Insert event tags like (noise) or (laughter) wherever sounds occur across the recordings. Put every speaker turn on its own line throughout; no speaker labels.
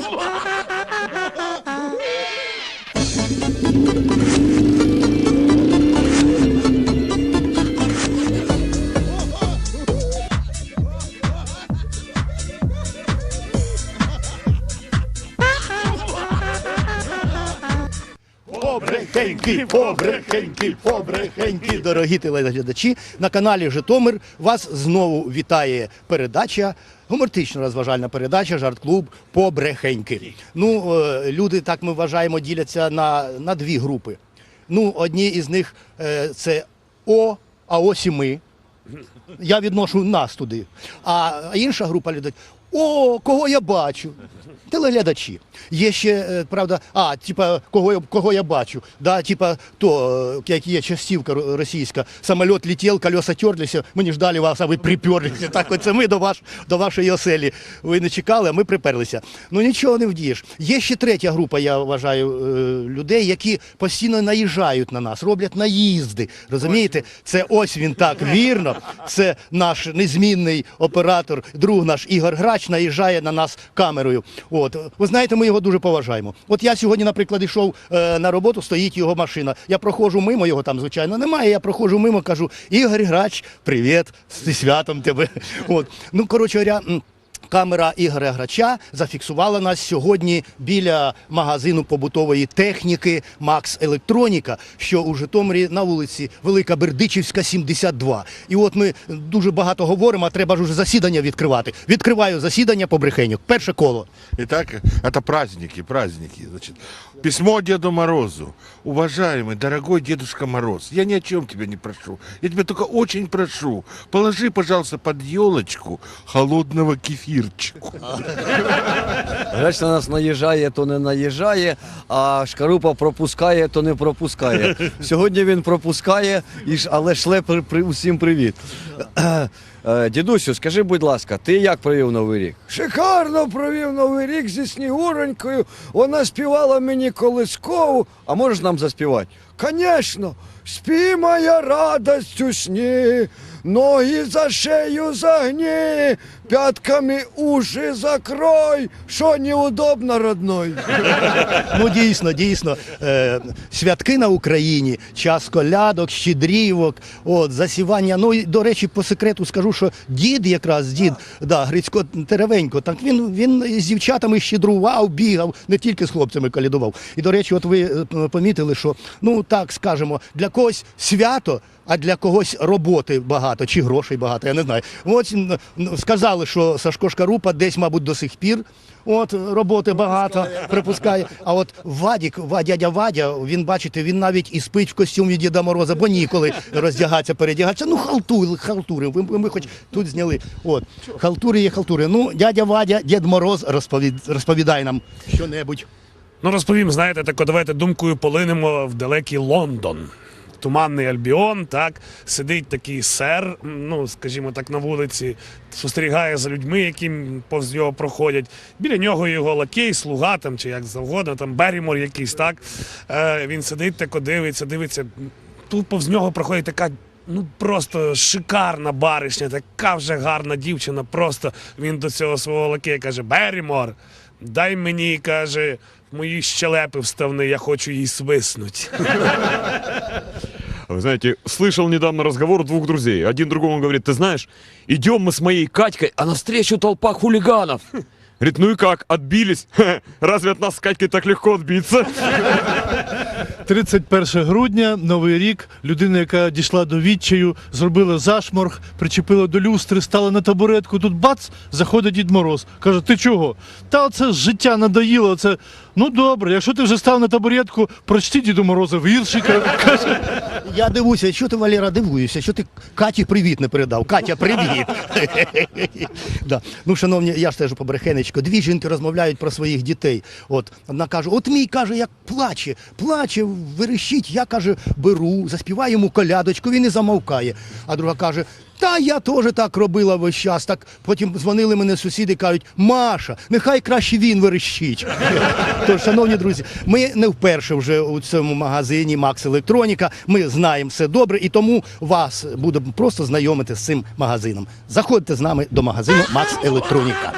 novo! (laughs) Побрехеньки, побрехеньки, побрехеньки, дорогі телеглядачі. На каналі Житомир вас знову вітає передача, гумористично розважальна передача, жарт-клуб Побрехеньки. Ну, е, люди, так ми вважаємо, діляться на, на дві групи. Ну, одні із них е, це О, а ось і ми. Я відношу нас туди. А інша група людей. О, кого я бачу? Телеглядачі. Є ще, е, правда, а, типа, кого я, кого я бачу. Да, типа, то, е, як є частівка російська, самоліт летів, колеса терлися, ми не ждали вас, а ви приперлися. Так, оце ми до, ваш, до вашої оселі. Ви не чекали, а ми приперлися. Ну нічого не вдієш. Є ще третя група, я вважаю, е, людей, які постійно наїжджають на нас, роблять наїзди. Розумієте? Це ось він так вірно. Це наш незмінний оператор, друг наш Ігор Грач наїжджає на нас камерою. От ви знаєте, ми його дуже поважаємо. От я сьогодні, наприклад, йшов е, на роботу, стоїть його машина. Я проходжу мимо, його там, звичайно, немає. Я проходжу мимо, кажу: Ігор Грач, привіт, зі святом тебе. От. Ну, коротше говоря. Камера Ігоря Грача зафіксувала нас сьогодні біля магазину побутової техніки Макс Електроніка, що у Житомирі на вулиці Велика Бердичівська, 72. І от ми дуже багато говоримо, а треба ж уже засідання відкривати. Відкриваю засідання по брехеню. Перше коло.
І так, це праздники, праздники. Значит, письмо Деду Морозу. Уважаемый, дорогой Дедушка Мороз, я ни о чем тебя не прошу. Я тебя только очень прошу. Положи, пожалуйста, под елочку холодного кефирчику.
Греч на нас наїжджає, то не наїжджає, а Шкарупа пропускає, то не пропускає. Сьогодні він пропускає, але шле при, усім привіт. Е, Дідусю, скажи, будь ласка, ти як провів Новий рік?
Шикарно провів новий рік зі Снігуронькою. Вона співала мені колискову.
А можеш нам заспівати?
Конечно, спі моя радость сні, ноги за шею загни, пятками уши закрой, що неудобно, родной. (laughs)
Ну дійсно, дійсно. Е, святки на Україні, час колядок, щедрівок, от, засівання. Ну і до речі, по секрету скажу, що дід якраз дід, да, Грицько Теревенько, так він, він з дівчатами щедрував, бігав, не тільки з хлопцями колядував. І до речі, от ви е, помітили, що ну так скажемо, для когось свято. А для когось роботи багато чи грошей багато, я не знаю. От сказали, що Сашко Шкарупа десь, мабуть, до сих пір. От роботи багато припускає. А от Вадік, дядя Вадя, він бачите, він навіть і спить в костюмі Діда Мороза, бо ніколи роздягатися, передягатися. Ну, халтури, халтури. Ви, ви- ми хоч тут зняли. От халтури є халтури. Ну, дядя Вадя, Дід Мороз, розповід, розповідай нам що-небудь.
Ну, розповім, знаєте, так, давайте думкою полинемо в далекий Лондон. Туманний Альбіон, так, сидить такий сер, ну, скажімо так, на вулиці, спостерігає за людьми, які повз нього проходять. Біля нього його лакей, слуга там, чи як завгодно, там Берімор якийсь, так. Е, він сидить, тако дивиться, дивиться. Тут повз нього проходить така. Ну просто шикарна баришня, така вже гарна дівчина. Просто він до цього свого лакея каже: Берімор, дай мені, каже, мої щелепи вставни, я хочу їй свиснуть.
Вы знаете, слышал недавно разговор двух друзей. Один другому говорит, ты знаешь, идем мы с моей Катькой, а навстречу толпа хулиганов. Говорит, ну и как, отбились? Хе, Разве от нас с Катькой так легко отбиться?
31 грудня, новий рік. Людина, яка дійшла до відчаю, зробила зашморг, причепила до люстри, стала на табуретку. Тут бац, заходить Дід Мороз. Каже: ти чого? Та оце життя надоїло. Це ну добре, якщо ти вже став на табуретку, прочти Діду Мороза віршика. Каже,
Я дивуюся, що ти, Валера, дивуєшся, що ти Каті привіт не передав. Катя, привіт. (laughs) да. Ну, шановні, я ж теж побрехенечко. Дві жінки розмовляють про своїх дітей. От одна каже: от мій каже, як плаче, плаче, верещить. Я каже, беру, заспіваю йому колядочку, він і замовкає. А друга каже. Та я теж так робила весь час. Так потім дзвонили мене сусіди, кажуть, Маша, нехай краще він верещить. (laughs) Тож, шановні друзі, ми не вперше вже у цьому магазині Макс Електроніка. Ми знаємо все добре, і тому вас будемо просто знайомити з цим магазином. Заходьте з нами до магазину Макс Електроніка.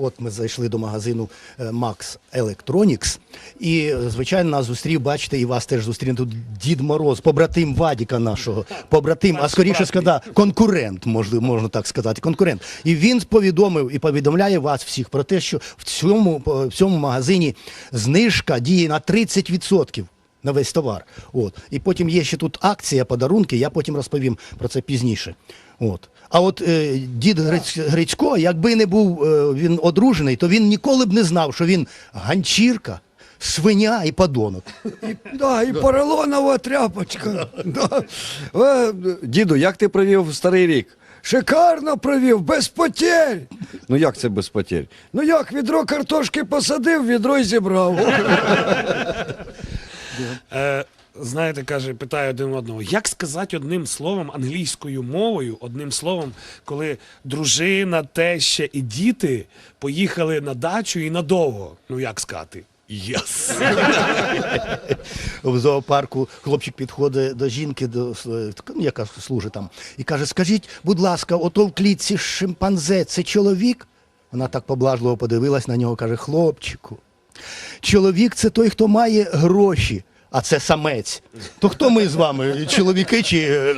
От ми зайшли до магазину е, Max Electronics, і звичайно нас зустрів, бачите, і вас теж зустріне тут. Дід Мороз, побратим Вадіка нашого, побратим, а скоріше сказати, конкурент, можливо, можна так сказати, конкурент. І він повідомив і повідомляє вас всіх про те, що в цьому, в цьому магазині знижка діє на 30% на весь товар. От. І потім є ще тут акція, подарунки, я потім розповім про це пізніше. От. А от е, дід Грицько, якби не був е, він одружений, то він ніколи б не знав, що він ганчірка, свиня і подонок.
Да, і поролонова тряпочка. Да. Е,
Діду, як ти провів старий рік?
Шикарно провів, без потерь.
Ну як це без потерь?
Ну як відро картошки посадив, відро й зібрав.
Е, знаєте, каже, питає один одного, як сказати одним словом англійською мовою, одним словом, коли дружина, теща і діти поїхали на дачу і надовго. Ну як сказати? Єс. (laughs)
В зоопарку хлопчик підходить до жінки, до, ну, яка служить там, і каже: Скажіть, будь ласка, ото в клітці шимпанзе це чоловік? Вона так поблажливо подивилась на нього, каже: Хлопчику, чоловік це той, хто має гроші. А це самець. То хто ми з вами? Чоловіки чи е.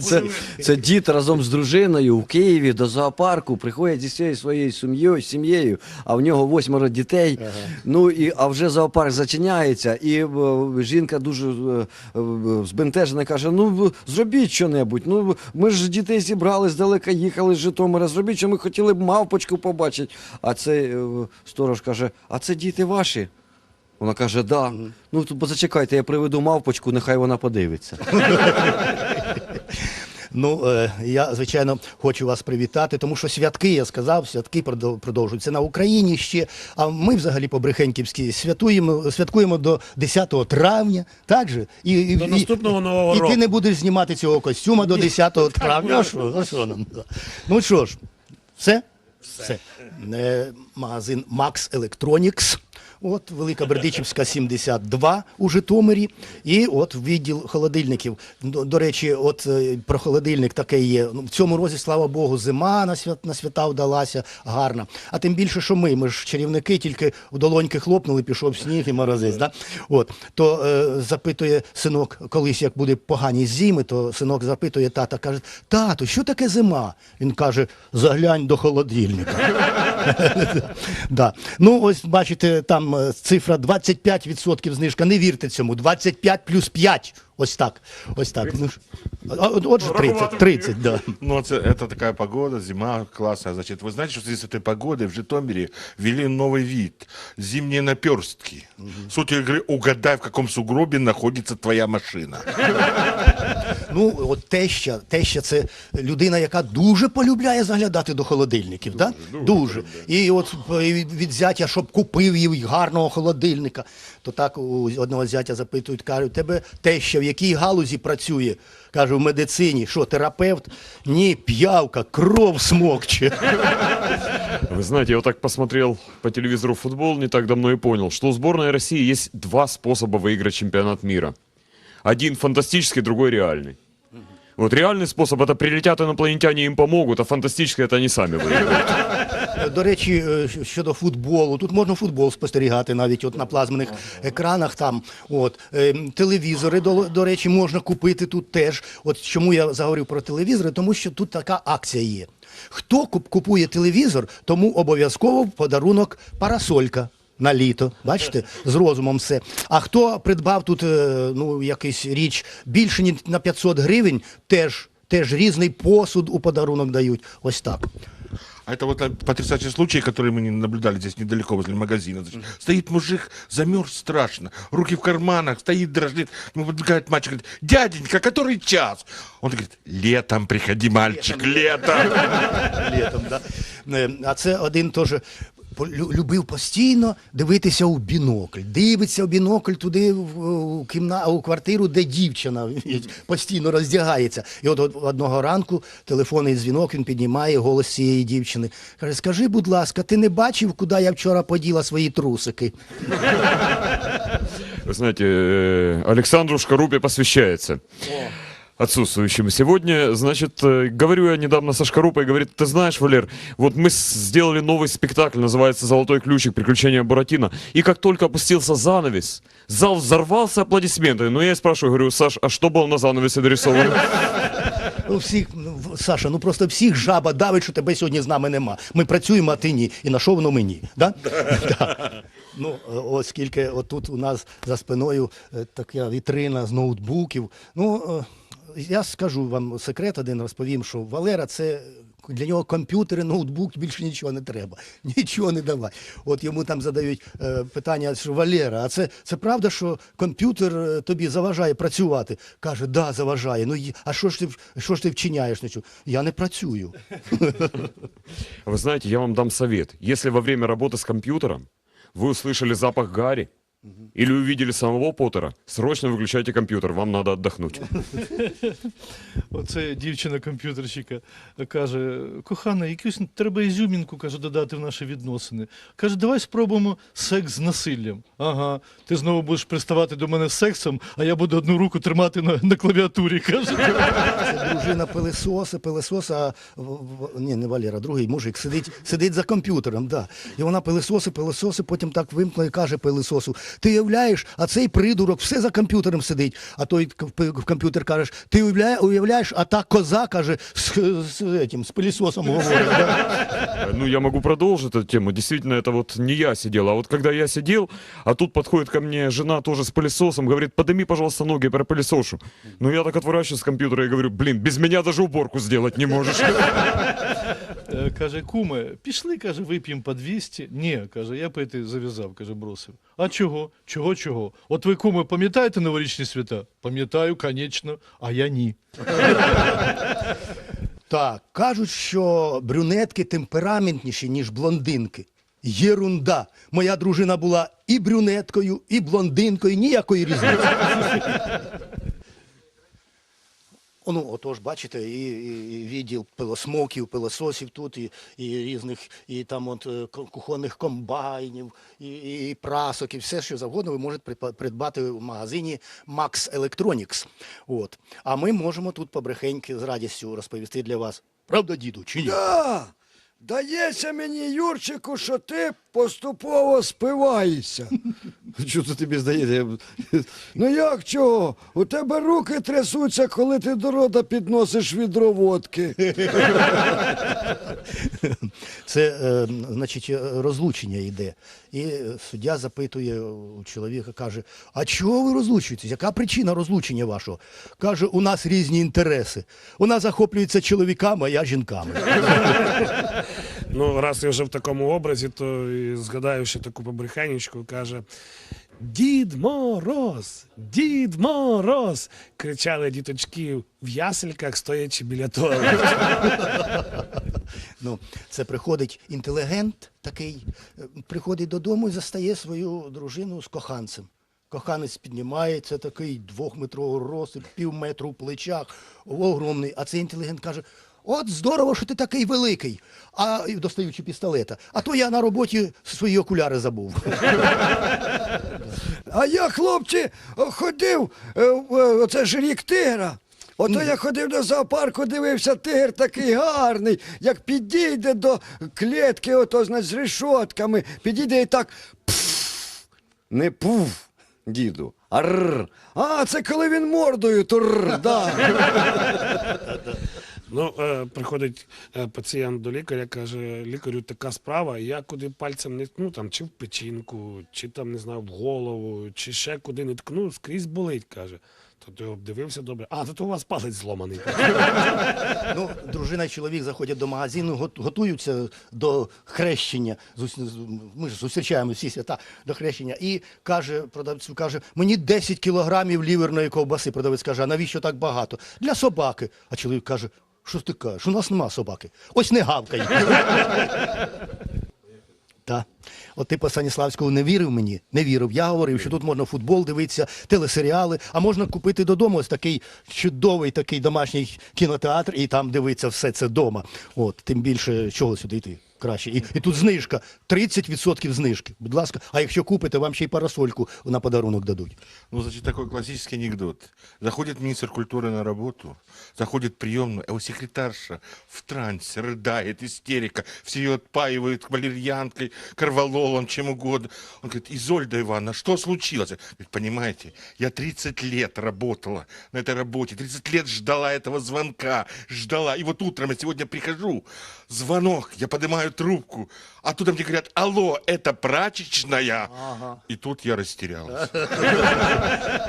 Це, це дід разом з дружиною в Києві до зоопарку приходять зі всією своєю сім'єю, сім'єю, а в нього восьмеро дітей. Ну і а вже зоопарк зачиняється, і е, жінка дуже е, е, збентежена каже: Ну зробіть що-небудь. Ну ми ж дітей зібрали, здалека їхали з Житомира. Зробіть, що ми хотіли б мавпочку побачити. А цей е, сторож каже: А це діти ваші? Вона каже, да. Ну то позачекайте, я приведу мавпочку, нехай вона подивиться. (laughs)
Ну, е, я, звичайно, хочу вас привітати, тому що святки, я сказав, святки продовжуються на Україні ще. А ми взагалі по-брехеньківськи святуємо, святкуємо до 10 травня. Так же? І, і,
До
і-
наступного Нового
і,
року.
ти не будеш знімати цього костюма до 10 (laughs) травня. А що, а що нам? Ну що ж, все? Все. Е, магазин Max Electronics. От Велика Бердичівська 72 у Житомирі. І от відділ холодильників. До, речі, от е, про холодильник таке є. Ну, в цьому році, слава Богу, зима на, свят, на свята вдалася гарна. А тим більше, що ми, ми ж чарівники, тільки в долоньки хлопнули, пішов сніг і морозець. Да? От, то е, запитує синок, колись як буде погані зими, то синок запитує тата, каже: тату, що таке зима? Він каже: заглянь до холодильника. (laughs) да. Ну, ось бачите, там е, цифра 25% знижка. Не вірте цьому. 25 плюс 5. Ось так. Ось так. Ну, а, от- Отже, 30, 30, да.
Ну, это, это такая погода, зима классная. Значит, вы знаете, что в с этой погодой в Житомире ввели новый вид – зимние наперстки. Суть игры – угадай, в каком сугробе находится твоя машина. (laughs)
Ну, от теща, теща це людина, яка дуже полюбляє заглядати до холодильників. Дуже, да? дуже. І от е, від зятя, щоб купив їй гарного холодильника, то так у одного зятя запитують, кажуть, тебе теща в якій галузі працює? Каже, в медицині. Що, терапевт? Ні, п'явка, кров смокче.
Вы знаете, я вот так посмотрел по телевизору футбол не так давно и понял, что у сборной России есть два способа выиграть чемпионат мира. Один фантастический, другой реальный. Вот реальный способ это прилетят инопланетяне им помогут, а фантастический это они сами выиграют.
До речі, е, щодо футболу, тут можна футбол спостерігати навіть от на плазмених екранах. Там от е, телевізори, до, до речі, можна купити тут теж. От чому я заговорив про телевізори, тому що тут така акція є. Хто куп- купує телевізор, тому обов'язково в подарунок парасолька. На літо, бачите, з розумом все. А хто придбав тут е, ну, якийсь річ більше ніж на 500 гривень, теж, теж різний посуд у подарунок дають. Ось так.
А это вот э, потрясающий случай, который мы не наблюдали здесь недалеко возле магазина. Значит, стоит мужик, замерз страшно, руки в карманах, стоит, дрожит. Ему подбегает мальчик, говорит, дяденька, который час? Он говорит, летом приходи, мальчик, летом.
літом. Да? Е, А це один теж по- лю- любив постійно дивитися у бінокль. Дивиться у бінокль туди в у кімна, у квартиру, де дівчина (laughs) постійно роздягається. І от одного ранку телефонний дзвінок він піднімає голос цієї дівчини. Каже: Скажи, будь ласка, ти не бачив, куди я вчора поділа свої трусики?
Вы знаете, э, Александру Шкарупе посвящается отсутствующим сегодня. Значит, э, говорю я недавно со Шкарупой, говорит, ты знаешь, Валер, вот мы с- сделали новый спектакль, называется «Золотой ключик. Приключения Буратино». И как только опустился занавес, зал взорвался аплодисментами. Но я и спрашиваю, говорю, Саш, а что было на занавесе нарисовано?
Ну, всіх, ну, в- Саша, ну просто всіх жаба давить, що тебе сьогодні з нами нема. Ми працюємо, а ти ні. І на що воно мені? Да? Да. (laughs) Ну, е, оскільки отут у нас за спиною е, така вітрина з ноутбуків. Ну, е, я скажу вам секрет один розповім, що Валера це. Для нього комп'ютери, ноутбук, більше нічого не треба. (laughs) Нічого не давай. От йому там задають е, питання, що Валера, а це, це правда, що комп'ютер е, тобі заважає працювати? Каже, да, заважає. Ну й- а що ж ти що ж ти вчиняєш? на цю? Я не працюю. (laughs)
Вы знаете, я вам дам совет. Если во время работы с компьютером вы услышали запах Гарри или увидели самого Поттера, срочно выключайте компьютер, вам надо отдохнуть. (laughs)
Оце дівчина-комп'ютерщика каже: кохана, якусь треба ізюмінку каже, додати в наші відносини. Каже, давай спробуємо секс з насиллям. Ага, ти знову будеш приставати до мене з сексом, а я буду одну руку тримати на, на клавіатурі. Каже.
Це дружина пилисоса, пилисоса, а в- в- ні, не Валера, другий мужик сидить, сидить за комп'ютером, да. І вона пилисоси, пилисоси, потім так вимкнула і каже пилисосу: Ти уявляєш, а цей придурок все за комп'ютером сидить. А той к- в в комп'ютер каже, ти уявляєш, уявляєш, а та коза каже, з, з, этим, з пилисосом говорить. Да?
Э, Ну, я могу продолжить эту тему. Действительно, это вот не я сидел, а вот когда я сидел, а тут подходит ко мне жена тоже с пылесосом, говорит, подними, пожалуйста, ноги, я пропылесошу. Ну, я так отворачиваюсь с компьютера и говорю, блин, без меня даже уборку сделать не можешь.
Е, Каже, куме, пішли, каже, вип'ємо по 200. Ні, каже, я пити зав'язав, каже, бросив. А чого? Чого, чого? От ви, куме, пам'ятаєте новорічні свята? Пам'ятаю, звісно, а я ні. (laughs)
Так, кажуть, що брюнетки темпераментніші, ніж блондинки. Єрунда. Моя дружина була і брюнеткою, і блондинкою, ніякої різниці. (laughs) Ну, отож, бачите, і, і, і відділ пилосмоків, пилососів тут, і, і різних, і там от е, кухонних комбайнів, і, і, і прасок, і все, що завгодно, ви можете придбати в магазині Max Electronics. От. А ми можемо тут побрехеньки з радістю розповісти для вас. Правда, діду, чи ні?
Да, дається мені, Юрчику, що ти поступово спиваєшся. (laughs)
Що це тобі здається? (laughs)
Ну як чого? У тебе руки трясуться, коли ти до рота підносиш відро водки. (laughs)
Це, е, значить, розлучення йде. І суддя запитує у чоловіка, каже: А чого ви розлучуєтесь? Яка причина розлучення вашого? Каже, у нас різні інтереси. Вона захоплюється чоловіками, а я жінками.
Ну, раз я вже в такому образі, то і згадаю ще таку побрехенечку, каже. Дід Мороз, Дід Мороз! кричали діточки в ясельках, стоячи біля туалету.
Ну, це приходить інтелігент такий, приходить додому і застає свою дружину з коханцем. Коханець піднімається, такий двохметрового росту, пів метру в плечах, огромний. А цей інтелігент каже: От здорово, що ти такий великий, а достаючи пістолета. А то я на роботі свої окуляри забув.
А я, хлопці, ходив, е, оце ж рік тигра. Ото я ходив до зоопарку, дивився, тигр такий гарний, як підійде до клітки, ото значить, з решотками, підійде і так.
Не пуф, діду, а рр.
А, це коли він мордою, то рр, да.
Ну, е, приходить е, пацієнт до лікаря, каже, лікарю така справа, я куди пальцем не ткну, там, чи в печінку, чи там, не знаю, в голову, чи ще куди не ткну, скрізь болить, каже. То ти обдивився добре. А, то, то у вас палець зломаний.
Ну, дружина і чоловік заходять до магазину, готуються до хрещення. Ми ж зустрічаємо всі свята до хрещення. І каже, продавцю каже, мені 10 кілограмів ліверної ковбаси. Продавець каже, а навіщо так багато? Для собаки. А чоловік каже, що ти кажеш? У нас нема собаки. Ось не гавкай. (laughs) Та. От ти по Станіславському не вірив мені? Не вірив. Я говорив, що тут можна футбол дивитися, телесеріали, а можна купити додому ось такий чудовий такий домашній кінотеатр і там дивитися все це вдома. От, тим більше чого сюди йти. Краще. І, і тут знижка, 30% знижки. Будь ласка, а якщо купите, вам ще й парасольку на подарунок дадуть.
Ну, значит, такой классический анекдот. Заходит министр культуры на работу, заходит в приемную, а секретарша в трансе, рыдает, истерика, все ее отпаивают валерьянкой, корвалолом, чем угодно. Он говорит, Изольда Ивановна, что случилось? Говорит, понимаете, я 30 лет работала на этой работе, 30 лет ждала этого звонка, ждала. И вот утром я сегодня прихожу, звонок, я поднимаю трубку, а туда мне говорят, алло, это прачечная. И тут я растерялся.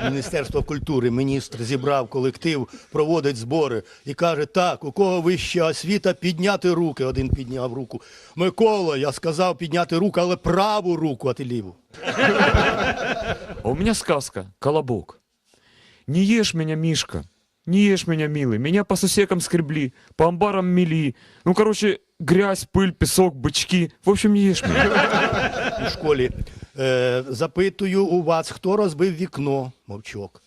(laughs)
Міністерство культури, міністр зібрав колектив, проводить збори і каже: так, у кого вища освіта, підняти руки. Один підняв руку. Микола, я сказав підняти руку, але праву руку, а ти ліву.
А у меня сказка, колобок. Не ешь меня, Мишка, не ешь меня, милый. Меня по сусекам скребли, по амбарам мели. Ну, короче, грязь, пыль, песок, бычки. В общем, не ешь меня.
у школі. (laughs) Е, запитую у вас, хто розбив вікно? Мовчок.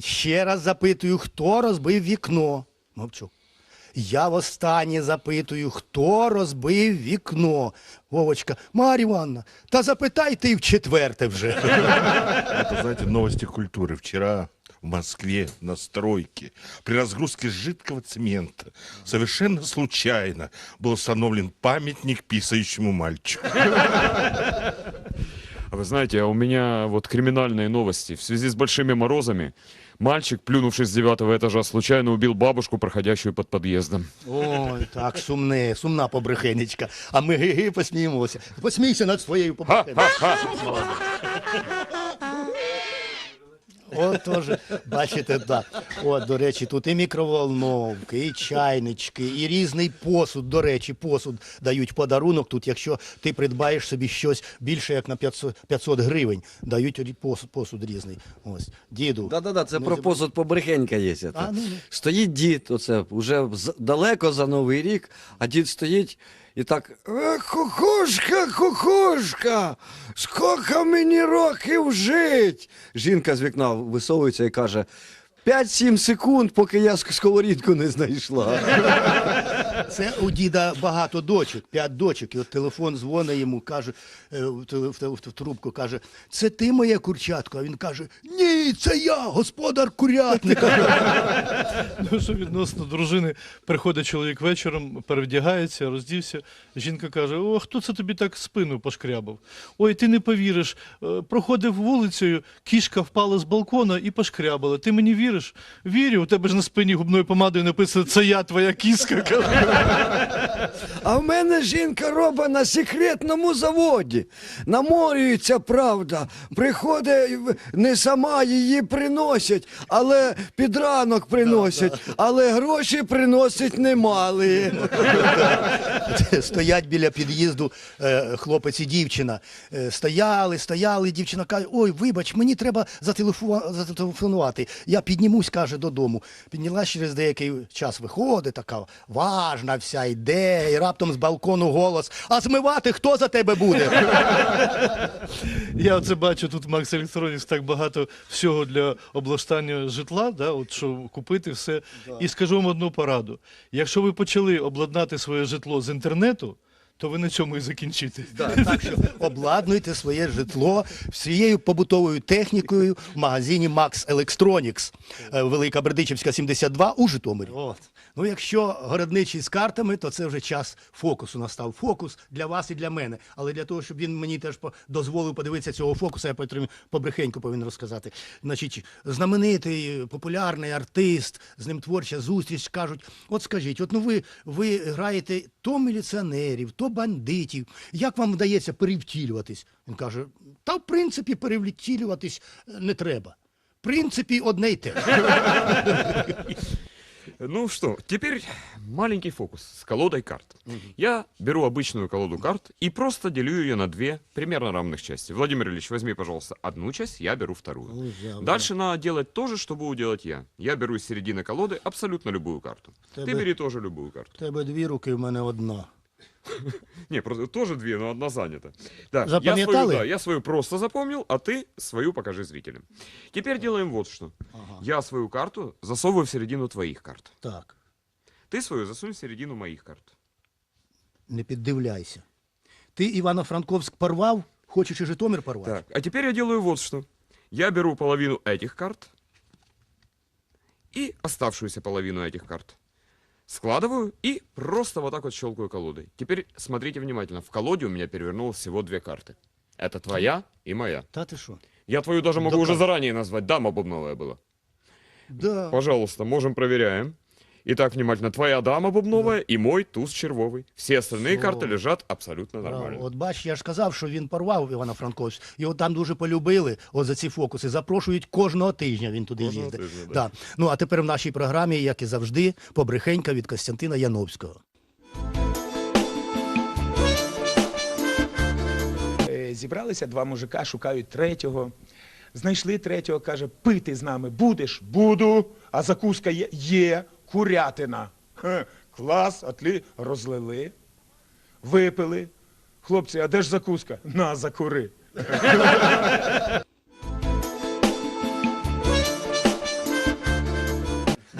Ще раз запитую, хто розбив вікно? Мовчок. Я востаннє запитую, хто розбив вікно? Вовочка, Мар'я Івановна, та запитай ти в четверте вже.
Это, знаете, новости культуры. Вчера в Москве на стройке при разгрузке жидкого цемента совершенно случайно был установлен памятник писающему мальчику.
А вы знаете, а у меня вот криминальные новости. В связи с большими морозами мальчик, плюнувшись с девятого этажа, случайно убил бабушку, проходящую под подъездом.
Ой, так, сумне, сумна побрехенечка. А ми ги-ги посміємося. Посмійся над своєю побрехенечкою. От теж, бачите, так. От, до речі, тут і мікроволновки, і чайнички, і різний посуд. До речі, посуд дають подарунок. Тут, якщо ти придбаєш собі щось більше, як на 500, 500 гривень, дають посуд, посуд різний. Ось, діду.
Да-да-да, це
Ну,
про посуд побрехенька є.
А, ну, ну.
Стоїть дід, оце вже далеко за Новий рік, а дід стоїть і так.
Е, Кукушка, кукушка, скільки мені років жить?
Жінка з вікна висовується і каже: 5-7 секунд, поки я ск- сковорідку не знайшла.
Це у діда багато дочок, п'ять дочок. І от телефон дзвонить йому, каже е, в, трубку, каже: Це ти моє курчатко? А він каже: Ні, це я, господар курятника. (laughs)
Ну, що відносно дружини, приходить чоловік вечором, перевдягається, роздівся. Жінка каже: О, хто це тобі так спину пошкрябав? Ой, ти не повіриш. е, Проходив вулицею, кішка впала з балкона і пошкрябала. Ти мені віриш? Вірю, у тебе ж на спині губною помадою написано Це я твоя кіска. (laughs)
А в мене жінка робить на секретному заводі. Наморюється правда. Приходить не сама її приносять, але під ранок приносять, але гроші приносить немалі.
Стоять біля під'їзду е, хлопець і дівчина. Е, Стояли, стояли, дівчина каже: Ой, вибач, мені треба зателефу- зателефонувати. Я піднімусь, каже, додому. Піднялась через деякий час, виходить, така важна вся йде, і раптом з балкону голос: А змивати хто за тебе буде?
Я оце бачу, тут Макс Електронікс так багато всього для облаштання житла, да, от що купити все. І скажу вам одну пораду. Якщо ви почали обладнати своє житло з інтернету, то ви на цьому і закінчите.
Так що обладнуйте своє житло всією побутовою технікою в магазині Max Electronics, е, Велика Бердичівська, 72 у Житомирі. От. Ну, якщо городничий з картами, то це вже час фокусу настав. Фокус для вас і для мене. Але для того, щоб він мені теж по- дозволив подивитися цього фокуса, я потрібно побрехеньку повинен розказати. Значить, знаменитий популярний артист, з ним творча зустріч кажуть: от скажіть, от ну ви, ви граєте то міліціонерів, то бандитів. Як вам вдається перевтілюватись? Він каже: та в принципі перевтілюватись е, не треба. В принципі, одне й те. ж. (laughs)
Ну что, теперь маленький фокус с колодой карт. Я беру обычную колоду карт и просто делю ее на две примерно равных части. Владимир Ильич, возьми, пожалуйста, одну часть, я беру вторую. Дальше надо делать то же, что буду делать я. Я беру из середины колоды абсолютно любую карту. Ты
Тебе-
бери тоже любую
В
карту.
тебе дві руки, в мене одна. (laughs)
Не, просто тоже две, но одна занята. Так, я свою,
Запам'ятали?
да, я свою просто запомнил, а ты свою покажи зрителям. Теперь делаем вот что. Я свою карту засовываю в середину твоих карт.
Так.
Ты свою засунь в середину моих карт.
Не піддивляйся. Ти Івано-Франковськ порвав, хочеш і Житомир порвати?
Так, а теперь я делаю вот что. Я беру половину этих карт и оставшуюся половину этих карт. Складываю и просто вот так вот щелкаю колодой. Теперь смотрите внимательно. В колоде у меня перевернулось всего две карты. Это твоя и моя.
Та ти що?
Я твою даже могу
Да
уже
как?
заранее назвать. Дама бубновая была.
Да.
Пожалуйста, можем проверяем. Итак, внимательно. Твоя дама бубновая и мой туз червовый. Все остальные
Всё.
карты лежат абсолютно
Браво.
нормально.
От бач, я ж казав, що він порвав Івано-Франковськ. Його там дуже полюбили от за ці фокуси. Запрошують кожного тижня. Він туди
Кожного
їздить.
тижня, да.
да. Ну а тепер в нашій програмі, як і завжди, побрехенька від Костянтина Яновського.
Е, Зібралися два мужика, шукають третього. Знайшли третього, каже, пити з нами будеш? Буду. А закуска є? Є. Курятина. Хе, клас, отлі розлили. Випили. Хлопці, а де ж закуска? На, закури.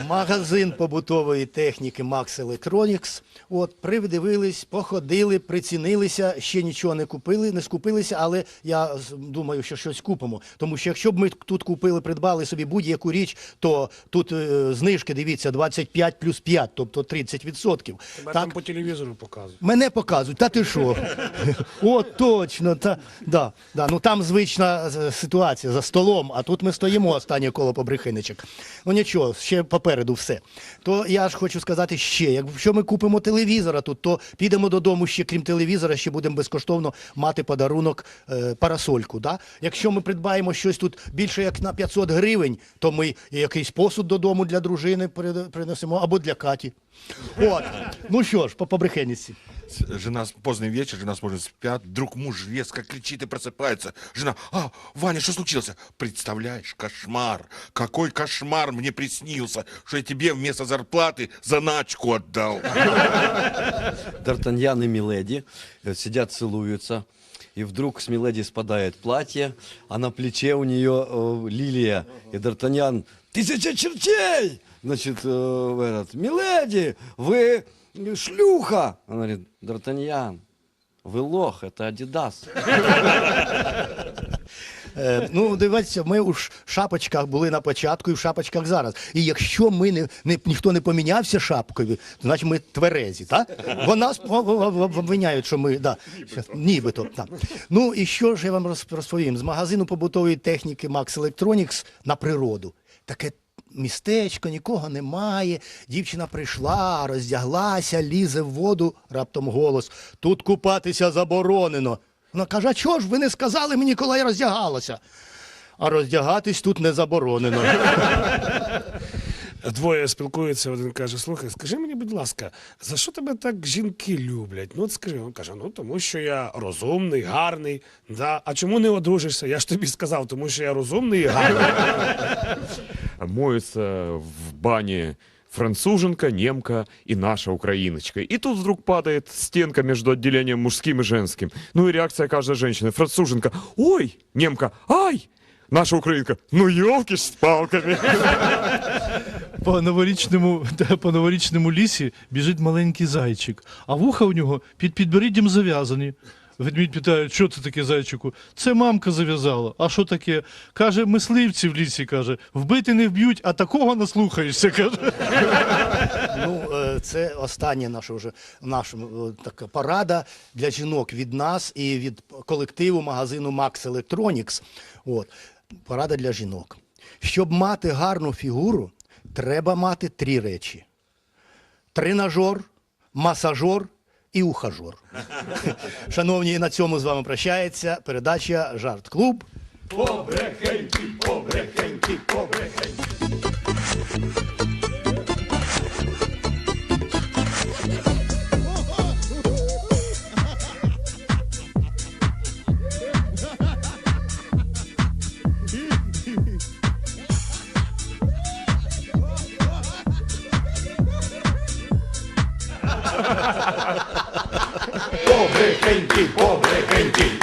Магазин побутової техніки Max Electronics. От, придивились, походили, прицінилися, ще нічого не купили, не скупилися, але я думаю, що щось купимо. Тому що якщо б ми тут купили, придбали собі будь-яку річ, то тут е, знижки, дивіться, 25 плюс 5, тобто 30%.
Тебе там по телевізору показують.
Мене показують, та ти що? (laughs) О, точно, та, да, да. Ну там звична е, ситуація за столом, а тут ми стоїмо останнє коло побрехиничок. Ну нічого, ще попереду все. То я ж хочу сказати ще, якщо ми купимо телевізора тут, то підемо додому ще, крім телевізора, ще будемо безкоштовно мати подарунок е, парасольку. Да? Якщо ми придбаємо щось тут більше як на 500 гривень, то ми якийсь посуд додому для дружини принесемо або для Каті. От. Ну що ж, по побрехенниці.
С- Жена поздний вечер, жена смотрит, спят, вдруг муж резко кричит и просыпается. Жена, а, Ваня, что случилось? Представляешь, кошмар, какой кошмар мне приснился, что я тебе вместо зарплаты заначку отдал. (laughs)
Д'Артаньян и Миледи э, сидят, целуются. И вдруг с Миледи спадает платье, а на плече у нее э, лилия. И Д'Артаньян, тысяча чертей! Значит, э, в этот, Миледи, вы шлюха! Она говорит, Д'Артаньян, вы лох, это Адидас.
Е, ну, дивіться, ми у ш- шапочках були на початку і в шапочках зараз. І якщо ми не, не ніхто не помінявся шапкою, то значить ми тверезі, так? Бо нас о- о- о- обвиняють, що ми да, щас, нібито. Так. Ну і що ж я вам роз- розповім? З магазину побутової техніки Max Electronics на природу. Таке містечко, нікого немає. Дівчина прийшла, роздяглася, лізе в воду, раптом голос. Тут купатися заборонено. Вона каже, а чого ж ви не сказали мені, коли я роздягалася? А роздягатись тут не заборонено. (laughs)
Двоє спілкуються, один каже: слухай, скажи мені, будь ласка, за що тебе так жінки люблять? Ну, от скажи, він каже, ну тому що я розумний, гарний. Да. А чому не одружишся? Я ж тобі сказав, тому що я розумний і гарний.
Моется в бане француженка, немка и наша украиночка. И тут вдруг падает стенка между отделением мужским и женским. Ну и реакция каждой женщины. Француженка, ой, немка, ай! Наша українка, ну елки ж з палками.
По новорічному, по новорічному лісі біжить маленький зайчик, а вуха у нього під підборіддям зав'язані. Ведмідь питає, що це таке зайчику? Це мамка зав'язала. А що таке? Каже, мисливці в лісі каже, вбити не вб'ють, а такого наслухаєшся. каже.
Ну, е, це остання наша вже наша е, така порада для жінок від нас і від колективу магазину Max Electronics. От. Порада для жінок. Щоб мати гарну фігуру, треба мати три речі: тренажер, масажер і ухажер. (laughs) Шановні, на цьому з вами прощається передача Жарт Клуб. Побрехеньки, побрехеньки, побрехеньки. Побрехеньки, побрехеньки.